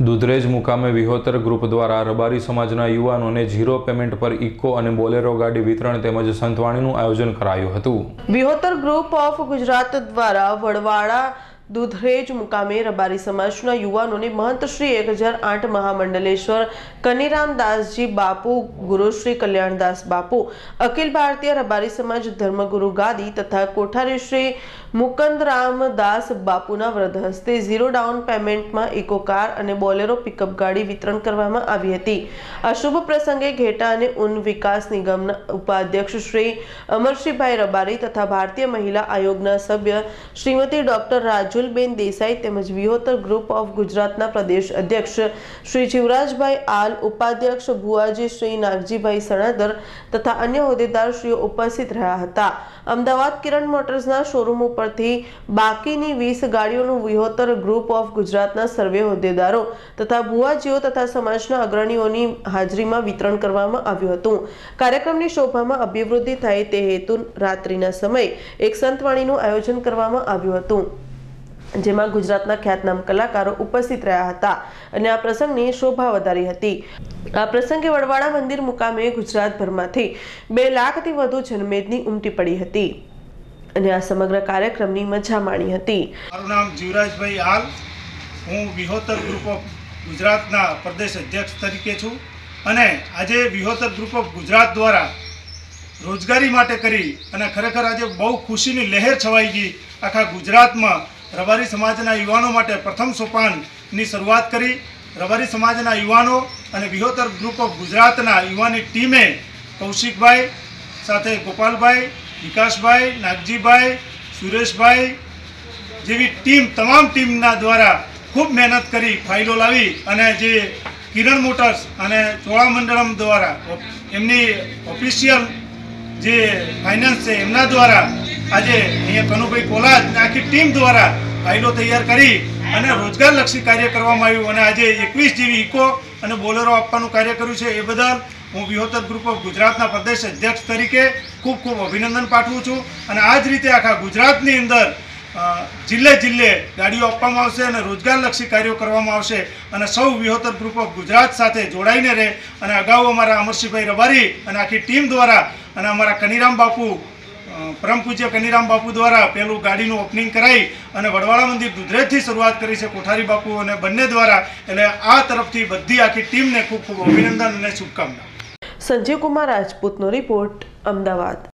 દુધરેજ મુકામે વિહોતર ગ્રુપ દ્વારા રબારી સમાજના યુવાનોને ઝીરો પેમેન્ટ પર ઇકો અને બોલેરો ગાડી વિતરણ તેમજ સંતવાણીનું આયોજન કરાયું હતું. વિહોતર ગ્રુપ ઓફ ગુજરાત દ્વારા વડવાડા દુધરેજ મુકામે રબારી સમાજના યુવાનોને મહંત શ્રી એક હજાર આઠ મહામંડલેશ્વર કનીરામદાસજી બાપુ ગુરુશ્રી કલ્યાણદાસ બાપુ, અખિલ ભારતીય રબારી સમાજ ધર્મગુરુ ગાદી તથા કોઠારી શ્રી મુકંદરામદાસ બાપુના વ્રત હસ્તે ઝીરો ડાઉન પેમેન્ટમાં ઇકો કાર અને બોલેરો પિકઅપ ગાડી વિતરણ કરવામાં આવી હતી. આ શુભ પ્રસંગે ઘેટા અને ઉન વિકાસ નિગમના ઉપાધ્યક્ષ શ્રી અમરશીભાઈ રબારી તથા ભારતીય મહિલા આયોગના સભ્ય શ્રીમતી ડોક્ટર રાજુલબેન દેસાઈ તેમજ વિહોતર ગ્રુપ ઓફ ગુજરાતના પ્રદેશ અધ્યક્ષ શ્રી જીવરાજભાઈ આલ, ઉપાધ્યક્ષ ભુવાજી શ્રી નાગજીભાઈ સણાદર તથા અન્ય હોદ્દેદારશ્રીઓ ઉપસ્થિત રહ્યા હતા. અમદાવાદ કિરણ મોટર્સના શોરૂમ ઉપરથી બાકીની વીસ ગાડીઓનું વિહોતર ગ્રુપ ઓફ ગુજરાતના સર્વે હોદ્દેદારો તથા ભુવાજીઓ તથા સમાજના અગ્રણીઓની હાજરીમાં વિતરણ કરવામાં આવ્યું હતું. કાર્યક્રમની શોભામાં અભિવૃદ્ધિ થાય તે હેતુ રાત્રિના સમયે એક સંતવાણીનું આયોજન કરવામાં આવ્યું હતું. જેમાં ગુજરાતના ખ્યાતનામ કલાકારો ઉપસ્થિત રહ્યા હતા અને આ પ્રસંગની શોભા વધારી હતી. આ પ્રસંગે વડવાડા મંદિર મુકામે ગુજરાતભરમાંથી બે લાખથી વધુ જનમેદની ઉમટી પડી હતી અને આ સમગ્ર કાર્યક્રમની મજા માણી હતી. મારું નામ જીવરાજભાઈ હાલ હું વિહોતર ગ્રુપ ઓફ ગુજરાતના પ્રદેશ અધ્યક્ષ તરીકે છું અને આજે વિહોતર ગ્રુપ ઓફ ગુજરાત દ્વારા રોજગારી માટે કરી અને ખરેખર આજે બહુ ખુશીની લહેર છવાઈ ગઈ આખા ગુજરાતમાં રબારી સમાજના યુવાનો માટે પ્રથમ સોપાનની શરૂઆત કરી. રબારી સમાજના યુવાનો અને વિહોતર ગ્રુપ ઓફ ગુજરાતના યુવાની ટીમે કૌશિકભાઈ સાથે ગોપાલભાઈ, વિકાસભાઈ, નાગજીભાઈ, સુરેશભાઈ જેવી ટીમ, તમામ ટીમના દ્વારા ખૂબ મહેનત કરી ફાઇલો લાવી અને જે કિરણ મોટર્સ અને ચોળામંડળમ દ્વારા એમની ઓફિશિયલ જે ફાઇનાન્સ છે, એમના દ્વારા આજે અહીંયા કનુભાઈ કોલાજ અને આખી ટીમ દ્વારા ફાઇલો તૈયાર કરી અને રોજગારલક્ષી કાર્ય કરવામાં આવ્યું અને આજે એકવીસ જેવી ઇકો અને બોલેરો આપવાનું કાર્ય કર્યું છે એ બદલ હું વિહોતર ગ્રુપ ઓફ ગુજરાતના પ્રદેશ અધ્યક્ષ તરીકે ખૂબ ખૂબ અભિનંદન પાઠવું છું અને આ જ રીતે આખા ગુજરાતની અંદર જિલ્લે જિલ્લે ગાડીઓ આપવામાં આવશે અને રોજગારલક્ષી કાર્યો કરવામાં આવશે અને સૌ વિહોતર ગ્રુપ ઓફ ગુજરાત સાથે જોડાઈને રહે અને અગાઉ અમારા અમરસિંહભાઈ રબારી અને આખી ટીમ દ્વારા અને અમારા કનીરામ બાપુ પરમ પૂજ્ય કનીરામ બાપુ દ્વારા પેલું ગાડીનું ઓપનિંગ કરાવી અને વડવાળા મંદિર દુધરેજથી શરૂઆત કરી છે કોઠારી બાપુ અને બંને દ્વારા. એટલે આ તરફથી બધી આખી ટીમને ખૂબ ખૂબ અભિનંદન અને શુભકામના. સંજીવ કુમાર રાજપૂતનો રિપોર્ટ, અમદાવાદ.